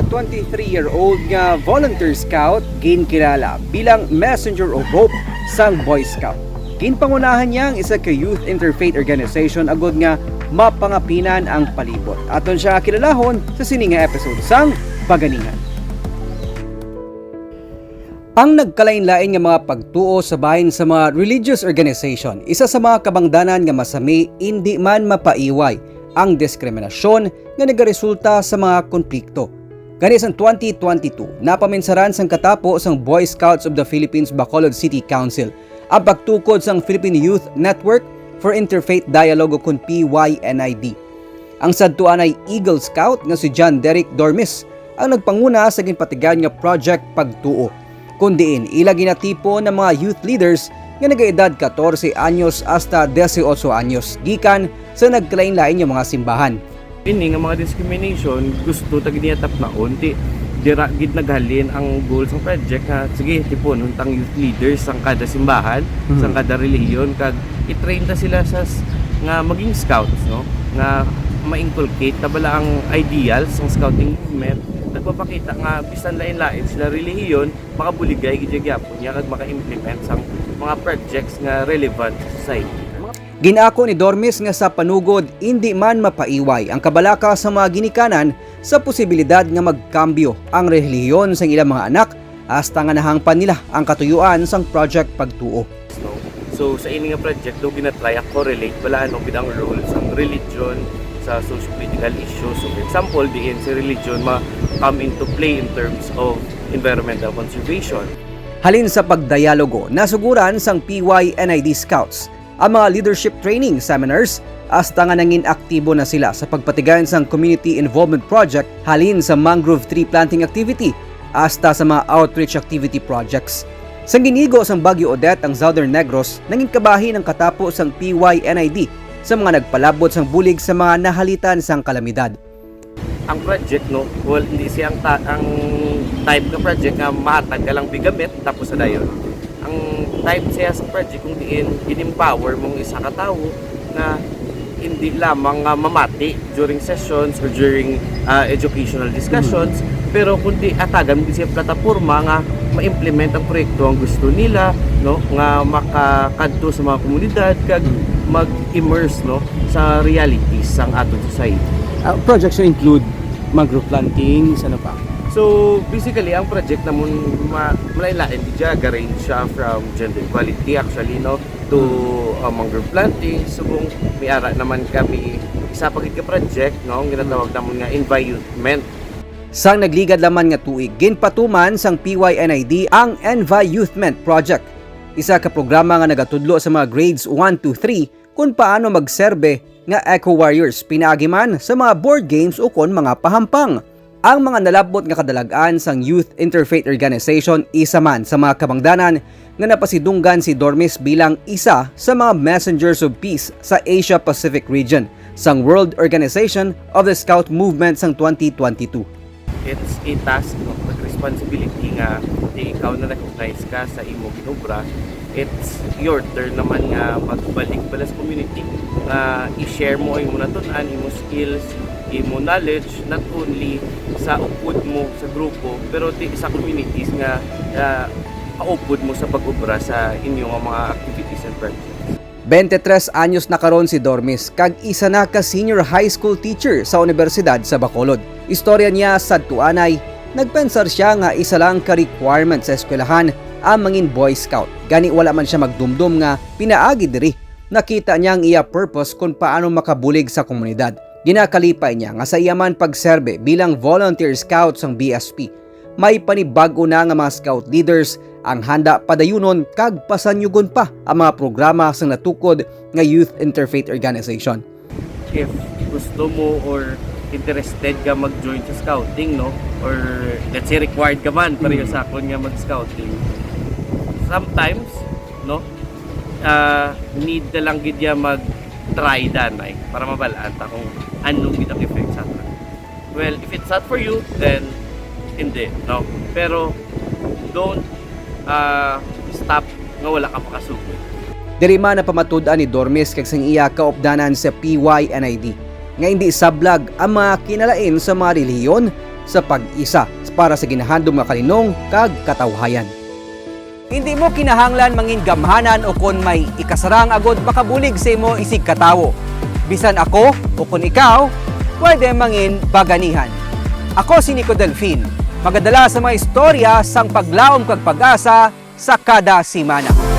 23-year-old nga volunteer scout ginkilala bilang messenger of hope sang Boy Scout. Ginpangunahan niya ang isa ka youth interfaith organization agod nga mapangapinan ang palibot. Aton siya kilalahon sa sininga episode sang Paganingan. Ang nagkalain-lain nga mga pagtuo sa bahin sa mga religious organization, isa sa mga kabangdanan nga masami hindi man mapaiway ang diskriminasyon nga nagaresulta sa mga konflikto. Gani sa 2022, napaminsaran sang katapo sang Boy Scouts of the Philippines Bacolod City Council ang pagtukod sang Philippine Youth Network for Interfaith Dialogue kun PYNID. Ang sadtuan ay Eagle Scout nga si John Derek Dormis ang nagpanguna sa ginpatigan nga Project Pagtuo kundiin ila ginatipo ng mga youth leaders nga nagaedad 14 anyos hasta 18 anyos gikan sa nagkalain-lain yung mga simbahan. Ini nga mga discrimination gusto tag niya tap na unti. Dira gid naghalin ang goals ng project ha? Sige tipo nuntang youth leaders sang kada simbahan Mhm. sang kada relihiyon kag i-train ta sila sa nga maging scouts no? Nga ma-inculcate tabala ang ideals ng scouting movement. Nagpapakita nga bisan lain-lain sila relihiyon makabuligay gid gyapon niya kag maka-implement sang mga projects nga relevant sa society Ginako ni Dormis nga sa panugod hindi man mapaiway ang kabalaka sa mga ginikanan sa posibilidad nga magkambyo ang relihiyon sa ilang mga anak hasta nga nahangpan nila ang katuyuan sang Project Pagtuo. no? So sa ini nga project do ginatry ako relate bala ano gid ang role sa religion sa socio-political issues. So for example, diin si religion ma come into play in terms of environmental conservation. Halin sa pagdialogo, nasuguran sang PYNID Scouts ang mga leadership training seminars hasta nga nangin aktibo na sila sa pagpatigayon sang community involvement project halin sa mangrove tree planting activity hasta sa mga outreach activity projects. Sa ginigo sang Baguio Odette ang Southern Negros nangin kabahi ng katapo sang PYNID sa mga nagpalabot sang bulig sa mga nahalitan sang kalamidad. Ang project no, well hindi siya ang, ta- ang type ng project nga mahatag ka lang bigamit tapos sa dayon. Ang type siya sa project kung diin in-empower mong isa ka tao na hindi lamang nga mamati during sessions or during uh, educational discussions pero kundi atagan mo siya plataporma nga ma-implement ang proyekto ang gusto nila no? Nga makakadto sa mga komunidad kag mag-immerse no? Sa realities sang atong society. Uh, projects will include mangrove plantings, ano pa? So basically ang project namon ma malailain di siya range siya from gender equality actually no to uh, mangrove planting subong may ara naman kami isa pa ka project no ang ginatawag namon nga environment Sang nagligad laman nga tuig, ginpatuman sang PYNID ang Envi Youthment Project. Isa ka programa nga nagatudlo sa mga grades 1 to 3 kung paano magserbe nga Eco Warriors pinaagi man sa mga board games o kon mga pahampang. Ang mga nalabot nga kadalagaan sang Youth Interfaith Organization isa man sa mga kabangdanan nga napasidunggan si Dormis bilang isa sa mga messengers of peace sa Asia Pacific region sang World Organization of the Scout Movement sang 2022. it's a task pag responsibility nga di ikaw na recognize ka sa imo ginobra it's your turn naman nga magbalik pala sa community nga i-share mo ang imo natun-an imo skills imo knowledge not only sa upod mo sa grupo pero di sa communities nga uh, mo sa pag-ubra sa inyong mga activities and projects 23 anyos na karon si Dormis kag isa na ka senior high school teacher sa Universidad sa Bacolod. Istorya niya sa tuanay, nagpensar siya nga isa lang ka requirement sa eskwelahan ang mangin boy scout. Gani wala man siya magdumdum nga pinaagi diri. Nakita niya ang iya purpose kung paano makabulig sa komunidad. Ginakalipay niya nga sa iya man pagserbe bilang volunteer scout sang BSP. May panibago na nga mga scout leaders ang handa padayunon kag pasanyugon pa ang mga programa sa natukod nga Youth Interfaith Organization. if gusto mo or interested ka mag-join sa scouting, no? Or let's say required ka man pareho sa akon nga mag-scouting. Sometimes, no? ah need na lang gid ya mag-try danay para mabalaan ta kung ano gid effect sa atin. Well, if it's not for you, then hindi, no? Pero don't ah stop nga wala ka makasugod. Diri man na pamatud-an ni Dormis kag sang iya kaopdanan sa PYNID nga hindi sablag ang mga kinalain sa mga relihiyon sa pag-isa para sa ginahandom nga kalinong kag katawhayan. Hindi mo kinahanglan mangin gamhanan o kon may ikasarang agod makabulig sa imo isig katawo. Bisan ako o kon ikaw, pwede mangin baganihan. Ako si Nico Delfin, magadala sa mga istorya sang paglaom kag pag-asa sa kada simana.